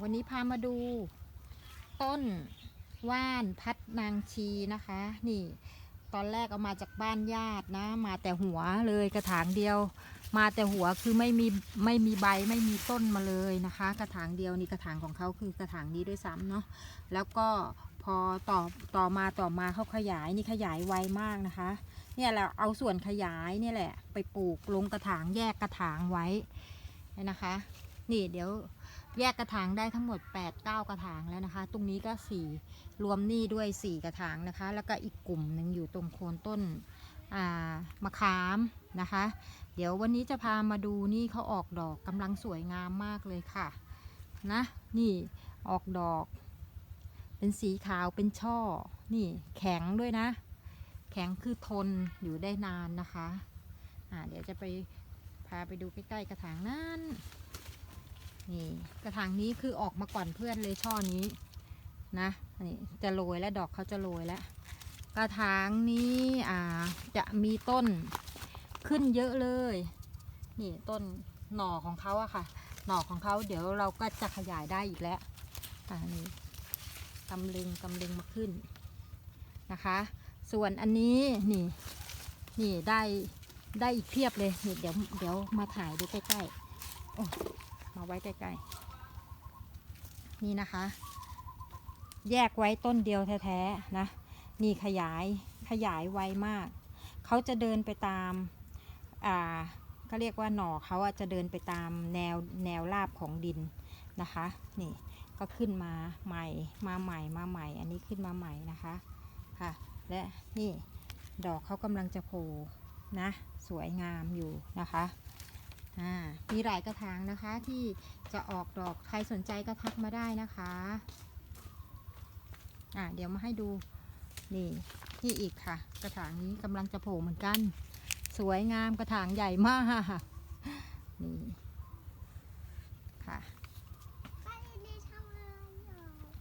วันนี้พามาดู ต้นว่านพัดนางชีนะคะ นี่ ตอนแรกเอามาจากบ้านญาตินะ มาแต่หัวเลยกระถางเดียว มาแต่หัวคือไม่มีไม่มีใบไม่มีต้นมาเลยนะคะ กระถางเดียวนี่กระถางของเขาคือกระถางนี้ด้วยซ้ำเนาะแล้วก็พอต่อต่อมาต่อมาเขาขยายนี่ขยายไวมากนะคะ เนี่ยเราเอาส่วนขยายนี่แหละ ไปปลูกลงกระถางแยกกระถางไว้นะคะ นี่เดี๋ยว แยกกระถางได้ทั้งหมด 8 9 กระถางแล้วนะคะ ตรงนี้ก็ 4 รวมนี่ด้วย 4 กระถางนะคะ แล้วก็อีกกลุ่มหนึ่งอยู่ตรงโคนต้นมะขามนะคะ เดี๋ยววันนี้จะพามาดูนี่เขาออกดอกกำลังสวยงามมากเลยค่ะนะนี่ออกดอก เป็นสีขาวเป็นช่อ นี่แข็งด้วยนะ แข็งคือทนอยู่ได้นานนะคะอ่าเดี๋ยวจะไปพาไปดูใกล้ๆกระถางนั้น นี่กระถางนี้คือออกมาก่อนเพื่อนเลยช่อนี้นะนี่จะโรยแล้วดอกเขาจะโรยแล้ว กระถางนี้อ่าจะมีต้นขึ้นเยอะเลย นี่ต้นหน่อของเขาอะค่ะ หน่อของเขาเดี๋ยวเราก็จะขยายได้อีกแล้วอ่านี่กำลึงกำลึงมาขึ้นนะคะ ส่วนอันนี้นี่นี่ได้ได้อีกเพียบเลยนี่เดี๋ยวเดี๋ยวมาถ่ายดูใกล้ๆโอ้ มาไว้ใกล้ๆ นี่นะคะ แยกไว้ต้นเดียวแท้ๆนะ นี่ขยายขยายไวมาก เขาจะเดินไปตาม อ่าเขาเรียกว่าหน่อเขาจะเดินไปตามแนวแนวราบของดินนะคะ นี่ก็ขึ้นมาใหม่มาใหม่มาใหม่ อันนี้ขึ้นมาใหม่นะคะค่ะ และนี่ดอกเขากำลังจะโผล่นะ สวยงามอยู่นะคะ มีหลายกระถางนะคะที่จะออกดอกใครสนใจก็ทักมาได้นะคะอ่าเดี๋ยวมาให้ดูนี่นี่อีกค่ะ กระถางนี้กำลังจะโผล่เหมือนกัน สวยงามกระถางใหญ่มากนี่ค่ะ